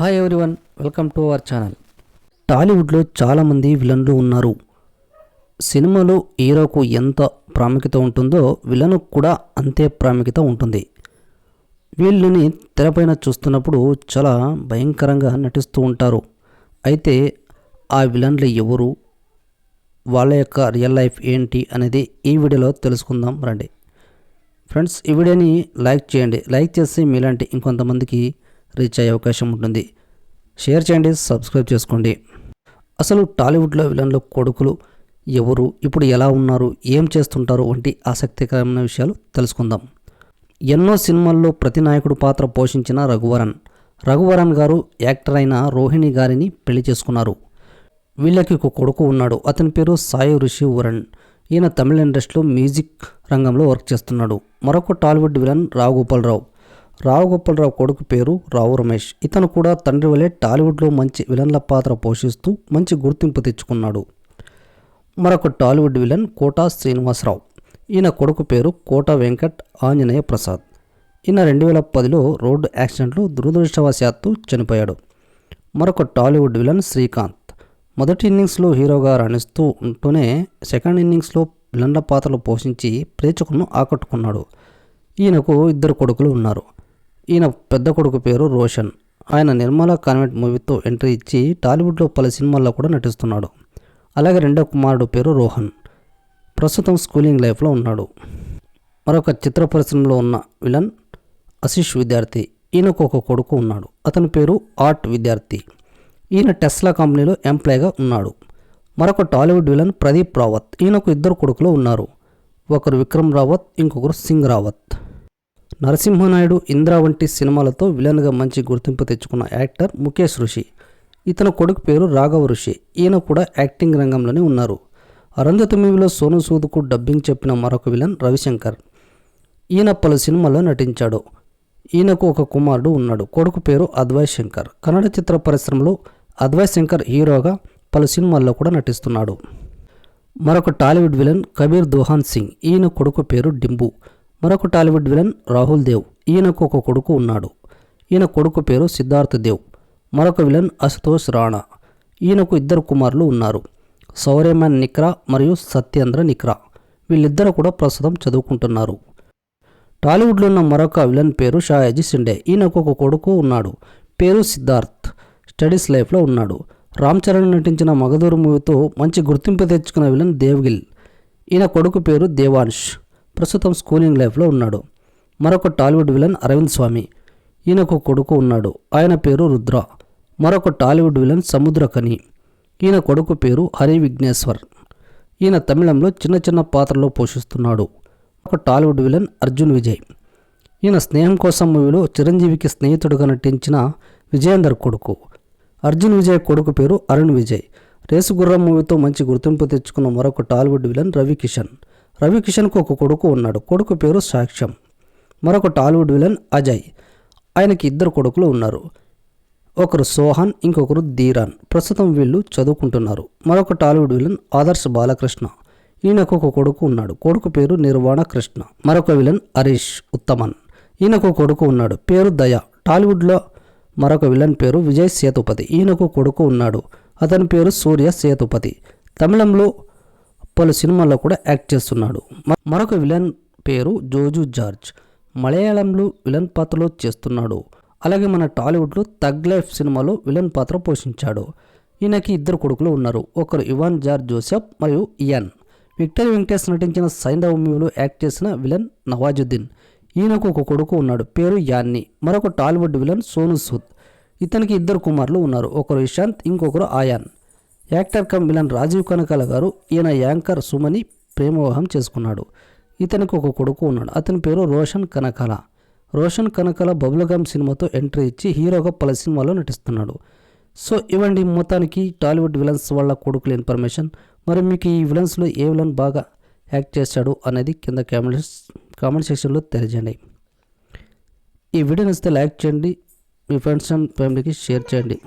Hi everyone welcome to our channel టాలీవుడ్లో చాలామంది విలన్లు ఉన్నారు. సినిమాలో హీరోకు ఎంత ప్రాముఖ్యత ఉంటుందో విలన్కు కూడా అంతే ప్రాముఖ్యత ఉంటుంది. వీళ్ళని తెరపైన చూస్తున్నప్పుడు చాలా భయంకరంగా నటిస్తూ ఉంటారు. అయితే ఆ విలన్లు ఎవరు? వాళ్ళ యొక్క రియల్ లైఫ్ ఏంటి అనేది ఈ వీడియోలో తెలుసుకుందాం రండి. ఫ్రెండ్స్ ఈ వీడియోని లైక్ చేయండి. లైక్ చేసి మీలాంటి ఇంకొంతమందికి రీచ్ అయ్యే అవకాశం ఉంటుంది. షేర్ చేయండి సబ్స్క్రైబ్ చేసుకోండి. అసలు టాలీవుడ్లో విలన్ల కొడుకులు ఎవరు ఇప్పుడు ఎలా ఉన్నారు ఏం చేస్తుంటారు వంటి ఆసక్తికరమైన విషయాలు తెలుసుకుందాం. ఎన్నో సినిమాల్లో ప్రతి నాయకుడు పాత్ర పోషించిన రఘువరన్. రఘువరన్ గారు యాక్టర్ అయిన రోహిణి గారిని పెళ్ళి చేసుకున్నారు. వీళ్ళకి ఒక కొడుకు ఉన్నాడు అతని పేరు సాయి ఋషి వరణ్ ఈయన తమిళ ఇండస్ట్రీలో మ్యూజిక్ రంగంలో వర్క్ చేస్తున్నాడు. మరొక టాలీవుడ్ విలన్ రావు గోపాలరావు రావు గోపాలరావు కొడుకు పేరు రావు రమేష్. ఇతను కూడా తండ్రి వలె టాలీవుడ్లో మంచి విలన్ల పాత్ర పోషిస్తూ మంచి గుర్తింపు తెచ్చుకున్నాడు. మరొక టాలీవుడ్ విలన్ కోటా శ్రీనివాసరావు. ఈయన కొడుకు పేరు కోట వెంకట్ ఆంజనేయ ప్రసాద్. ఈయన రెండు వేల పదిలో రోడ్డు యాక్సిడెంట్లో దురదృష్టవశాత్తు చనిపోయాడు. మరొక టాలీవుడ్ విలన్ శ్రీకాంత్. మొదటి ఇన్నింగ్స్లో హీరోగా రాణిస్తూ ఉంటూనే సెకండ్ ఇన్నింగ్స్లో విలన్ల పాత్రలు పోషించి ప్రేక్షకులను ఆకట్టుకున్నాడు. ఈయనకు ఇద్దరు కొడుకులు ఉన్నారు. ఈయన పెద్ద కొడుకు పేరు రోషన్. ఆయన నిర్మలా కాన్వెంట్ మూవీతో ఎంట్రీ ఇచ్చి టాలీవుడ్లో పలు సినిమాల్లో కూడా నటిస్తున్నాడు. అలాగే రెండో కుమారుడు పేరు రోహన్. ప్రస్తుతం స్కూలింగ్ లైఫ్లో ఉన్నాడు. మరొక చిత్ర పరిశ్రమలో ఉన్న విలన్ ఆశిష్ విద్యార్థి. ఈయనకు ఒక కొడుకు ఉన్నాడు. అతని పేరు ఆర్ట్ విద్యార్థి. ఈయన టెస్లా కంపెనీలో ఎంప్లాయ్గా ఉన్నాడు. మరొక టాలీవుడ్ విలన్ ప్రదీప్ రావత్. ఈయనకు ఇద్దరు కొడుకులు ఉన్నారు. ఒకరు విక్రమ్ రావత్ ఇంకొకరు సింగ్ రావత్. నరసింహనాయుడు ఇంద్ర వంటి సినిమాలతో విలన్గా మంచి గుర్తింపు తెచ్చుకున్న యాక్టర్ ముఖేష్ ఋషి. ఇతని కొడుకు పేరు రాఘవ ఋషి. ఈయన కూడా యాక్టింగ్ రంగంలోనే ఉన్నారు. అరుంధతి మూవీలో సోను సూద్కు డబ్బింగ్ చెప్పిన మరొక విలన్ రవిశంకర్. ఈయన పలు సినిమాల్లో నటించాడు. ఈయనకు ఒక కుమారుడు ఉన్నాడు. కొడుకు పేరు అద్వై శంకర్. కన్నడ చిత్ర పరిశ్రమలో అద్వై శంకర్ హీరోగా పలు సినిమాల్లో కూడా నటిస్తున్నాడు. మరొక టాలీవుడ్ విలన్ కబీర్ దోహాన్ సింగ్. ఈయన కొడుకు పేరు డింబు. మరొక టాలీవుడ్ విలన్ రాహుల్ దేవ్. ఈయనకు ఒక కొడుకు ఉన్నాడు. ఈయన కొడుకు పేరు సిద్ధార్థ్ దేవ్. మరొక విలన్ అశుతోష్ రాణా. ఈయనకు ఇద్దరు కుమారులు ఉన్నారు. సౌర్యమాన్ నిక్రా మరియు సత్యేంద్ర నిక్రా. వీళ్ళిద్దరూ కూడా ప్రస్తుతం చదువుకుంటున్నారు. టాలీవుడ్లో ఉన్న మరొక విలన్ పేరు షాయాజీ సిండే ఈయనకు ఒక కొడుకు ఉన్నాడు. పేరు సిద్ధార్థ్. స్టడీస్ లైఫ్లో ఉన్నాడు. రామ్ చరణ్ నటించిన మగధూరు మూవీతో మంచి గుర్తింపు తెచ్చుకున్న విలన్ దేవ్గిల్. ఈయన కొడుకు పేరు దేవాన్ష్ ప్రస్తుతం స్కూలింగ్ లైఫ్లో ఉన్నాడు. మరొక టాలీవుడ్ విలన్ అరవింద్ స్వామి. ఈయనకు కొడుకు ఉన్నాడు. ఆయన పేరు రుద్ర. మరొక టాలీవుడ్ విలన్ సముద్రకని ఈయన కొడుకు పేరు హరి విఘ్నేశ్వర్. ఈయన తమిళంలో చిన్న చిన్న పాత్రలో పోషిస్తున్నాడు. ఒక టాలీవుడ్ విలన్ అర్జున్ విజయ్. ఈయన స్నేహం కోసం మూవీలో చిరంజీవికి స్నేహితుడుగా నటించిన విజయేందర్ కొడుకు. అర్జున్ విజయ్ కొడుకు పేరు అరుణ్ విజయ్. రేసు గుర్రం మూవీతో మంచి గుర్తింపు తెచ్చుకున్న మరొక టాలీవుడ్ విలన్ రవి కిషన్ రవి కిషన్కు ఒక కొడుకు ఉన్నాడు. కొడుకు పేరు సాక్ష్యం. మరొక టాలీవుడ్ విలన్ అజయ్. ఆయనకి ఇద్దరు కొడుకులు ఉన్నారు. ఒకరు సోహన్ ఇంకొకరు ధీరాన్. ప్రస్తుతం వీళ్ళు చదువుకుంటున్నారు. మరొక టాలీవుడ్ విలన్ ఆదర్శ్ బాలకృష్ణ. ఈయనకు ఒక కొడుకు ఉన్నాడు. కొడుకు పేరు నిర్వాణ కృష్ణ. మరొక విలన్ హరీష్ ఉత్తమన్. ఈయనకు ఒక కొడుకు ఉన్నాడు. పేరు దయ. టాలీవుడ్లో మరొక విలన్ పేరు విజయ్ సేతుపతి. ఈయనకు కొడుకు ఉన్నాడు. అతని పేరు సూర్య సేతుపతి. తమిళంలో పలు సినిమాల్లో కూడా యాక్ట్ చేస్తున్నాడు. మరొక విలన్ పేరు జోజు జార్జ్. మలయాళంలో విలన్ పాత్రలో చేస్తున్నాడు. అలాగే మన టాలీవుడ్లో తగ్ లైఫ్ సినిమాలో విలన్ పాత్ర పోషించాడు. ఈయనకి ఇద్దరు కొడుకులు ఉన్నారు. ఒకరు ఇవాన్ జార్జ్ జోసెఫ్ మరియు ఇయాన్. విక్టర్ వెంకటేష్ నటించిన సైంధవ మూవీలో యాక్ట్ చేసిన విలన్ నవాజుద్దీన్. ఈయనకు ఒక కొడుకు ఉన్నాడు. పేరు యాన్ని. మరొక టాలీవుడ్ విలన్ సోను సూద్. ఇతనికి ఇద్దరు కుమారులు ఉన్నారు. ఒకరు ఇషాంత్ ఇంకొకరు Ayaan. Actor cum villain Rajeev Kanakala గారు ఈయన యాంకర్ సుమని ప్రేమవాహం చేసుకున్నాడు. ఇతనికి ఒక కొడుకు ఉన్నాడు. అతని పేరు రోషన్ కనకాల. రోషన్ కనకాల బబుల్గమ్ సినిమాతో ఎంట్రీ ఇచ్చి హీరోగా పలు సినిమాల్లో నటిస్తున్నాడు. సో ఇవ్వండి మొత్తానికి టాలీవుడ్ విలన్స్ వాళ్ళ కొడుకుల ఇన్ఫర్మేషన్. మరి మీకు ఈ విలన్స్లో ఏ విలన్ బాగా యాక్ట్ చేశాడు అనేది కింద కామెంట్స్ కామెంట్ సెక్షన్లో తెలియజేయండి. ఈ వీడియో నచ్చితే లైక్ చేయండి. మీ ఫ్రెండ్స్ అండ్ ఫ్యామిలీకి షేర్ చేయండి.